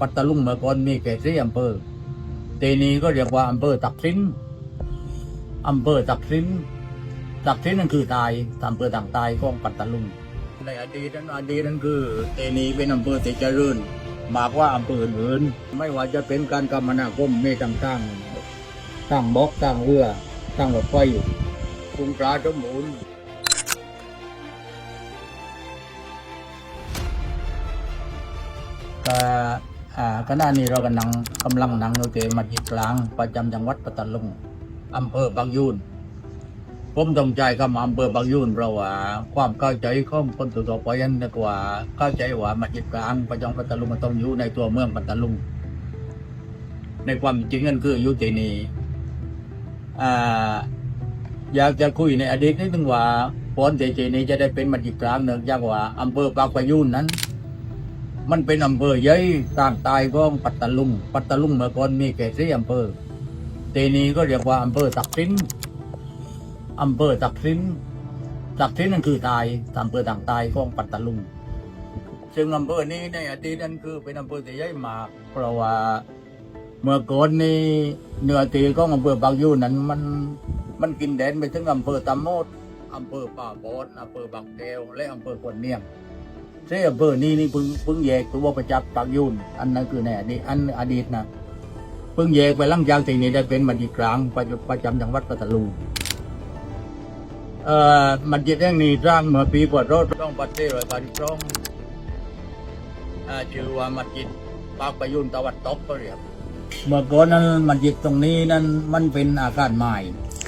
ปัตตลุงเมื่อก่อนมีแค่สี่อำเภอทีนี้ก็เรียกว่าอำเภอตักสินอำเภอตักสินตักสินนั่นคือตายอำเภอต่างตายของปัตตลุงในอดีตนั้นอดีตนั้นคือเตนีเป็นอำเภอที่เจริญมากว่าอำเภออื่น ไม่ว่าจะเป็นการกรรมนาคมมีต่างๆตั้งบล็อกตั้งเรือตั้งรถไฟกรุงปราสมบูรณ์ก็อ่า ขณะนี้เรากำลังกำลังนั่งอยู่ที่มัสยิดกลางประจำจังหวัดปัตตาลุงอำเภอบางยูนผมต้องใจกับอำเภอบางยูนเพราะว่าความเข้าใจของคนทั่วๆไปนั้นดีกว่าเข้าใจว่ามัสยิดกลางประจำปัตตาลุงมันต้องอยู่ในตัวเมืองปัตตาลุงในความจริงนั่นคืออยู่ที่นี่อ่าอยากจะคุยในอดีตนิดนึงว่าผลที่งนี้จะได้เป็นมัสยิดกลางเนื่องจากว่าอำเภอปากประยูนนั้น มันเป็นอำเภอใหญ่ต่างตายของปัตตาลุง ปัตตาลุงเมื่อก่อนมีแค่สี่อำเภอทีนีก็เรียกว่าอำเภอตักสินอำเภอตักสินตักสินนั่นคือตายอำเภอต่างตายของปัตตาลุง ซึ่งอำเภอนี้ในอดีตนั้นคือเป็นอำเภอที่ใหญ่มากเพราะว่าเมื่อก่อนนี้เนื้อที่ของอำเภอบางยูนั้นมันมันกินแดนไปถึงอำเภอตะโมดอำเภอป่าบอนอำเภอบางแก้วและอำเภอควนเนียง ซึ่งอำเภอนี้นี่เพิ่งเพิ่งแยกตัวประจักษ์บางยูนอันนั้นคือในอดีตอันอดีตนะเพิ่งแยกไปหลังจากที่นี้ได้เป็นมัสยิดกลางประจำประจำจังหวัดปัตตาลุงเอ่อมัสยิดแห่งนี้สร้างเมื่อปีพุทธศักราช2พันสี่ร้อยแปดสิบสองอ่าชื่อว่ามัสยิดปากประยุนตะวันตกก็เรียกเมื่อก่อนนั้นมัสยิดตรงนี้นั้นมันเป็นอาคารไม้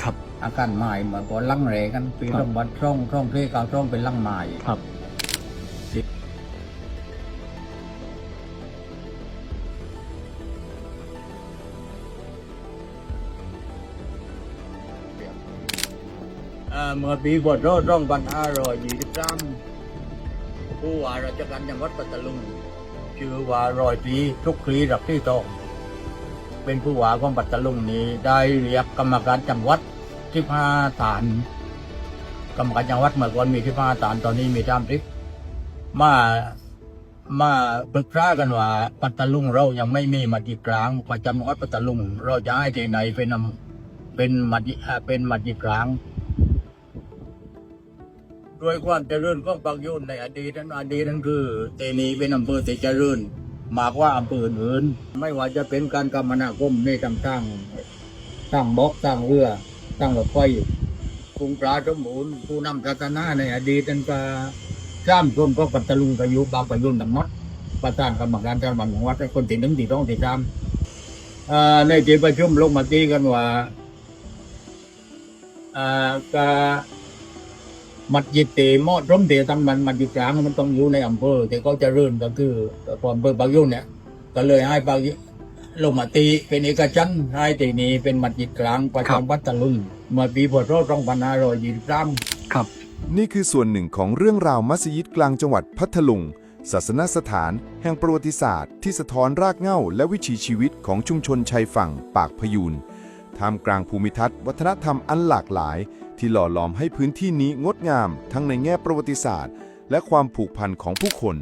ครับอาคารไม้เมื่อก่อนลังแหรกันปีครัต้อบงบัดช่องช่องเทกาวช่องเป็นลังไม้ครับ เมื่อปีพุทธศักราช2พันห้ารอยี่สิบสามผู้ว่าราชการจังหวัดปัตตาลุงชื่อว่ารอยตีทุกคลีรับที่ตองเป็นผู้ว่าของปัตตาลุงนี้ได้เรียกกรรมการจังหวัดที่พาฐาน กรรมการจังหวัดเมื่อก่อนมีที่พาฐานตอนนี้มีตามทิพมามาปรึกษากันว่าปัตตาลุงเรายังไม่มีมัสยิกลางประจำจังหวัดปัตตาลุงเราจะให้ที่ไหนเป็นเป็นมัสยิดเป็นมัสยิกลาง ด้วยความเจริญของปักยุนในอดีตนั้นอดีตนั้นคือเตนีเป็นอำเภอที่เจริญมากว่าอำเภออื่น ไม่ว่าจะเป็นการกรรมนาคมในต่างๆตั้งบล็อกตั้งเรือตั้งรถไฟกรุงปราสมบูรณ์ผู้นำศาสนาในอดีตนั้นก็สร้างคนก็ปัตตลุงกยุบางประยุนทั้งหมดประธานกรรมการการบังของวัดคนที่หนึ่งที่ต้องที่สามในที่ประชุมลงมาติกันว่าอ่าก็ มัดยิดเตเหมอดร่มเตตั้งมันมัดยิดกลางมันต้องอยู่ในอำเภอ แต่ก็เจะเริ่มก็คือพออำเภอบางยุนเนี่ย ก็เลยให้บางยุลงมติเป็นเอกชันท์ให้ที่นี้เป็นมัดยิดกลางประครับจำวัดตะลุงเมื่อปีพศ2523ครับ นี่คือส่วนหนึ่งของเรื่องราวมัสยิดกลางจังหวัดพัทลุงศาสนสถาน แห่งประวัติศาสตร์ ที่สะท้อนรากเหง้าและวิถีชีวิตของชุมชนชายฝั่งปากพยูน ท่ามกลางภูมิทัศน์ วัฒนธรรมอันหลากหลาย ที่หล่อหลอมให้พื้นที่นี้งดงาม ทั้งในแง่ประวัติศาสตร์ และความผูกพันของผู้คน